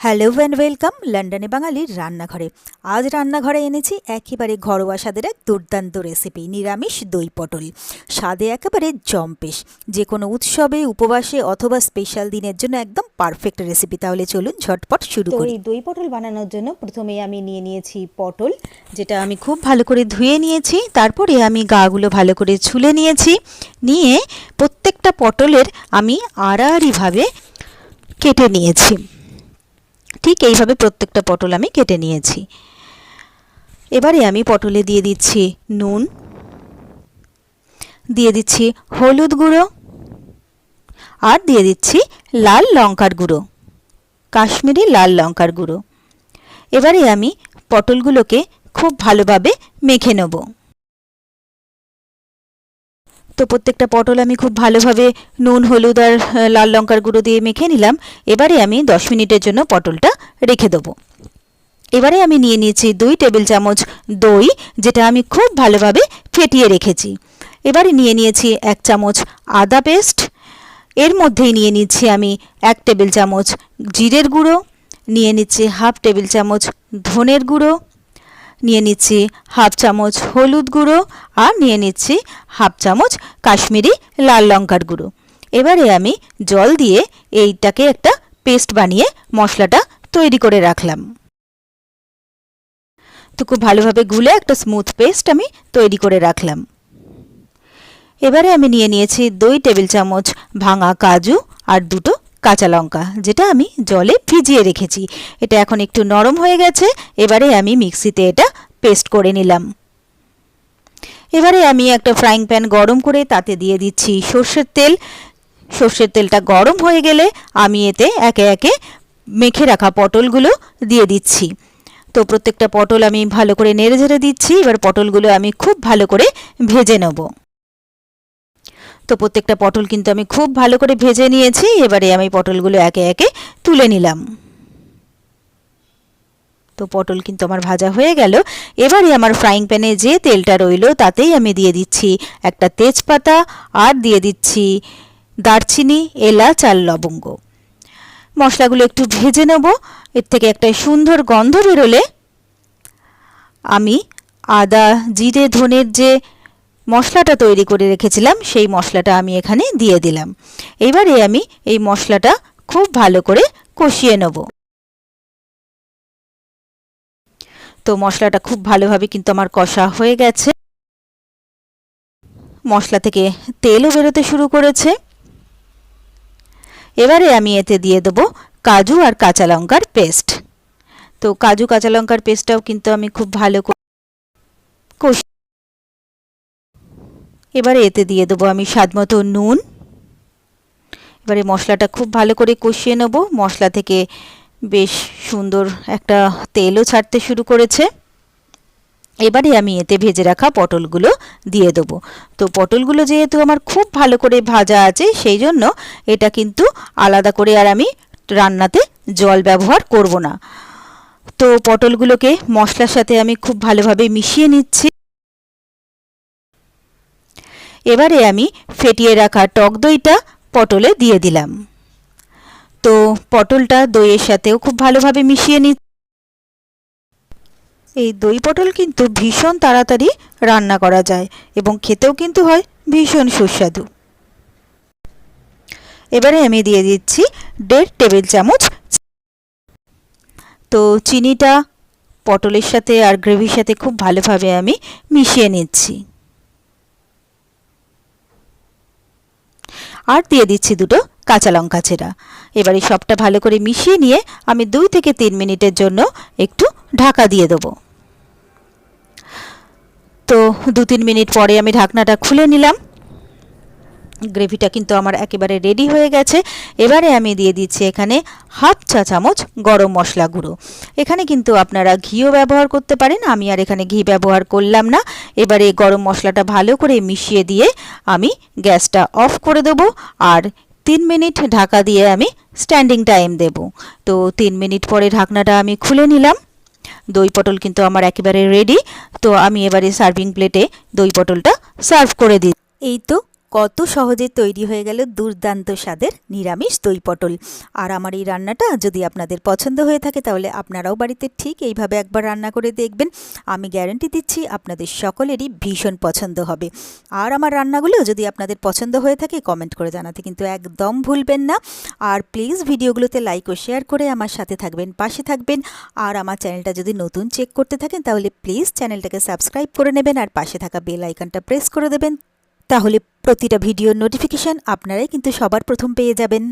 Hello and welcome লন্ডনে বাঙালির রান্নাঘরে আজ রান্নাঘরে এনেছি একেবারে ঘরোয়া স্বাদের এক দুর্দান্ত রেসিপি নিরামিষ দই পটল। স্বাদে একেবারে জম্পেশ। যে কোনো উৎসবে উপবাসে অথবা স্পেশাল দিনের জন্য একদম পারফেক্ট রেসিপি তাহলে চলুন ঝটপট শুরু করি। এই দই পটল বানানোর জন্য প্রথমে আমি নিয়ে নিয়েছি পটল যেটা আমি খুব ভালো করে ধুয়ে নিয়েছি। তারপরে আমি গাগুলো ভালো করে ছুলে নিয়েছি। নিয়ে প্রত্যেকটা পটলের আমি আড়াআড়িভাবে কেটে নিয়েছি। ঠিক এইভাবে প্রত্যেকটা পটল আমি কেটে নিয়েছি। এবারে আমি পটলে দিয়ে দিচ্ছি নুন, দিয়ে দিচ্ছি হলুদ গুঁড়ো, আর দিয়ে দিচ্ছি লাল লঙ্কার গুঁড়ো, কাশ্মীরি লাল লঙ্কার গুঁড়ো। এবারে আমি পটলগুলোকে খুব ভালোভাবে মেখে নেব। তো প্রত্যেকটা পটল আমি খুব ভালোভাবে নুন, হলুদ আর লাল লঙ্কার গুঁড়ো দিয়ে মেখে নিলাম। এবারে আমি দশ মিনিটের জন্য পটলটা রেখে দেবো। এবারে আমি নিয়ে নিয়েছি দুই টেবিল চামচ দই, যেটা আমি খুব ভালোভাবে ফেটিয়ে রেখেছি। এবারে নিয়ে নিয়েছি এক চামচ আদা পেস্ট। এর মধ্যেই নিয়ে নিচ্ছি আমি এক টেবিল চামচ জিরের গুঁড়ো। নিয়ে নিচ্ছি হাফ টেবিল চামচ ধনের গুঁড়ো। নিয়ে নিচ্ছি হাফ চামচ হলুদ গুঁড়ো আর নিয়ে নিচ্ছি হাফ চামচ কাশ্মীরি লাল লঙ্কার গুঁড়ো। এবারে আমি জল দিয়ে এইটাকে একটা পেস্ট বানিয়ে মশলাটা তৈরি করে রাখলাম। তো খুব ভালোভাবে গুলে একটা স্মুথ পেস্ট আমি তৈরি করে রাখলাম। এবারে আমি নিয়ে নিয়েছি দুই টেবিল চামচ ভাঙা কাজু আর দুটো কাঁচা লঙ্কা, যেটা আমি জলে ভিজিয়ে রেখেছি। এটা এখন একটু নরম হয়ে গেছে, এবারে আমি মিক্সিতে এটা পেস্ট করে নিলাম। এবারে আমি একটা ফ্রাইং প্যান গরম করে তাতে দিয়ে দিচ্ছি সর্ষের তেল। সর্ষের তেলটা গরম হয়ে গেলে আমি এতে একে একে মেখে রাখা পটলগুলো দিয়ে দিচ্ছি। তো প্রত্যেকটা পটল আমি ভালো করে নেড়ে ঝেড়ে দিচ্ছি, এবার পটলগুলো আমি খুব ভালো করে ভেজে নেব। তো প্রত্যেকটা পটল কিন্তু আমি খুব ভালো করে ভেজে নিয়েছি। এবারে আমি পটলগুলো একে একে তুলে নিলাম। তো পটল কিন্তু আমার ভাজা হয়ে গেল। এবারে আমার ফ্রাইং প্যানে যে তেলটা রইল, তাতেই আমি দিয়ে দিচ্ছি একটা তেজপাতা আর দিয়ে দিচ্ছি দারচিনি, এলাচ আর লবঙ্গ। মশলাগুলো একটু ভেজে নেব। এর থেকে একটা সুন্দর গন্ধ বেরোলে আমি আদা, জিরে, ধনের যে মশলাটা তৈরি করে রেখেছিলাম, সেই মশলাটা আমি এখানে দিয়ে দিলাম। এবারে আমি এই মশলাটা খুব ভালো করে কষিয়ে নেব। তো মশলাটা খুব ভালোভাবে কিন্তু আমার কষা হয়ে গেছে। মশলা থেকে তেলও বেরোতে শুরু করেছে। এবারে আমি এতে দিয়ে দেবো কাজু আর কাঁচা লঙ্কার পেস্ট। তো কাজু কাঁচা লঙ্কার পেস্টটাও কিন্তু আমি খুব ভালো কষি এবারে এতে দিয়ে দেবো আমি স্বাদ মতো নুন। এবারে মশলাটা খুব ভালো করে কষিয়ে নেব। মশলা থেকে বেশ সুন্দর একটা তেলও ছাড়তে শুরু করেছে। এবারে আমি এতে ভেজে রাখা পটলগুলো দিয়ে দেবো। তো পটলগুলো যেহেতু আমার খুব ভালো করে ভাজা আছে, সেই জন্য এটা কিন্তু আলাদা করে আর আমি রান্নাতে জল ব্যবহার করব না। তো পটলগুলোকে মশলার সাথে আমি খুব ভালোভাবে মিশিয়ে নিচ্ছি। এবারে আমি ফেটিয়ে রাখা টক দইটা পটলে দিয়ে দিলাম। তো পটলটা দইয়ের সাথেও খুব ভালোভাবে মিশিয়ে নি এই দই পটল কিন্তু ভীষণ তাড়াতাড়ি রান্না করা যায় এবং খেতেও কিন্তু হয় ভীষণ সুস্বাদু। এবারে আমি দিয়ে দিচ্ছি দেড় টেবিল চামচ তো চিনিটা পটলের সাথে আর গ্রেভির সাথে খুব ভালোভাবে আমি মিশিয়ে নিচ্ছি। আর দিয়ে দিচ্ছি দুটো কাঁচা লঙ্কা চেরা এবারে সবটা ভালো করে মিশিয়ে নিয়ে আমি দুই থেকে তিন মিনিটের জন্য একটু ঢাকা দিয়ে দেবো। তো দু তিন মিনিট পরে আমি ঢাকনাটা খুলে নিলাম। গ্রেভিটা কিন্তু আমার একেবারে রেডি হয়ে গেছে। এবারে আমি দিয়ে দিচ্ছি এখানে হাফ চা চামচ গরম মশলা গুঁড়ো। এখানে কিন্তু আপনারা ঘিও ব্যবহার করতে পারেন, আমি আর এখানে ঘি ব্যবহার করলাম না। এবারে গরম মশলাটা ভালো করে মিশিয়ে দিয়ে আমি গ্যাসটা অফ করে দেবো আর তিন মিনিট ঢাকা দিয়ে আমি স্ট্যান্ডিং টাইম দেব। তো তিন মিনিট পরে ঢাকনাটা আমি খুলে নিলাম। দই পটল কিন্তু আমার একেবারে রেডি তো আমি এবারে সার্ভিং প্লেটে দই পটলটা সার্ভ করে দিই এই তো কত সহজে তৈরি হয়ে গেল দুর্দান্ত স্বাদের নিরামিষ দই পটল। আর আমার এই রান্নাটা যদি আপনাদের পছন্দ হয়ে থাকে তাহলে আপনারাও বাড়িতে ঠিক এইভাবে একবার রান্না করে দেখবেন। আমি গ্যারেন্টি দিচ্ছি আপনাদের সকলেরই ভীষণ পছন্দ হবে। আর আমার রান্নাগুলো যদি আপনাদের পছন্দ হয়ে থাকে কমেন্ট করে জানাতে কিন্তু একদম ভুলবেন না। আর প্লিজ ভিডিওগুলোতে লাইক ও শেয়ার করে আমার সাথে থাকবেন, পাশে থাকবেন। আর আমার চ্যানেলটা যদি নতুন চেক করতে থাকেন তাহলে প্লিজ চ্যানেলটাকে সাবস্ক্রাইব করে নেবেন আর পাশে থাকা বেল আইকনটা প্রেস করে দেবেন। তাহলে প্রতিটা ভিডিওর নোটিফিকেশান আপনারাই কিন্তু সবার প্রথম পেয়ে যাবেন।